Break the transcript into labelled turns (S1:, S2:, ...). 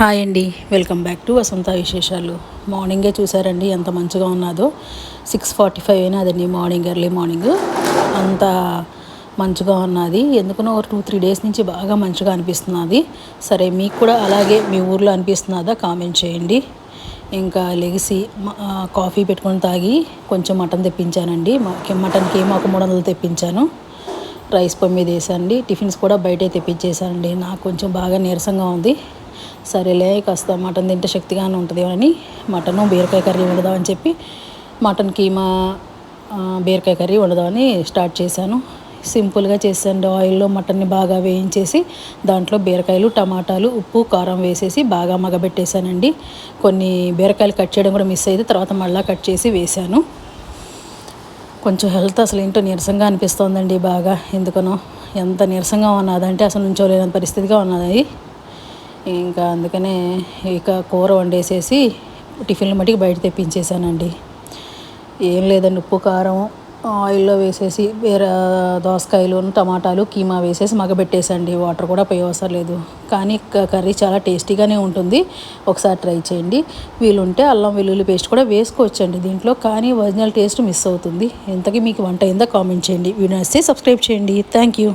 S1: Hi అండి. Welcome back to వసంత విశేషాలు. మార్నింగే చూసారండి ఎంత మంచిగా ఉన్నదో. సిక్స్ ఫార్టీ ఫైవ్ అయినా అదండి మార్నింగ్ ఎర్లీ మార్నింగ్. అంత మంచిగా ఉన్నది. ఎందుకనో ఒక టూ త్రీ డేస్ నుంచి బాగా మంచిగా అనిపిస్తున్నది. సరే మీకు కూడా అలాగే మీ ఊర్లో అనిపిస్తున్నదా? కామెంట్ చేయండి. ఇంకా లెగిసి కాఫీ పెట్టుకొని తాగి కొంచెం మటన్ తెప్పించానండి. మటన్కి ఏమో ఒక మూడు వందలు తెప్పించాను. రైస్ పొయ్యి వేసానండి టిఫిన్స్ కూడా బయటే తెప్పించేసానండి నాకు కొంచెం బాగా నీరసంగా ఉంది. సరేలే కాస్త మటన్ తింటే శక్తిగానే ఉంటుంది అని మటను బీరకాయ కర్రీ వండుదామని చెప్పి మటన్ కీమా బీరకాయ కర్రీ వండుదామని స్టార్ట్ చేశాను. సింపుల్గా చేసాను ఆయిల్లో మటన్ని బాగా వేయించేసి దాంట్లో బీరకాయలు టమాటాలు ఉప్పు కారం వేసేసి బాగా మగబెట్టేశానండి కొన్ని బీరకాయలు కట్ చేయడం కూడా మిస్ అయితే తర్వాత మళ్ళీ కట్ చేసి వేశాను. కొంచెం హెల్త్ అసలు ఏంటో నీరసంగా అనిపిస్తోందండి బాగా. ఎందుకనో ఎంత నీరసంగా ఉన్నదంటే అసలు నుంచోలేని పరిస్థితిగా ఉన్నది. ఇంకా అందుకనే ఇక కూర వండేసేసి టిఫిన్లు మటుకు బయట తెప్పించేసానండి ఏం లేదండి ఉప్పు కారం ఆయిల్లో వేసేసి వేరే దోసకాయలు టమాటాలు కీమా వేసేసి మగబెట్టేసండి వాటర్ కూడా పోయి అవసరం లేదు. కానీ కర్రీ చాలా టేస్టీగానే ఉంటుంది. ఒకసారి ట్రై చేయండి. వీలుంటే అల్లం వెల్లుల్లి పేస్ట్ కూడా వేసుకోవచ్చండి దీంట్లో కానీ ఒరిజినల్ టేస్ట్ మిస్ అవుతుంది. ఇంతకీ మీకు వంట అయిందా కామెంట్ చేయండి. వీడియో నచ్చితే సబ్స్క్రైబ్ చేయండి. Thank you.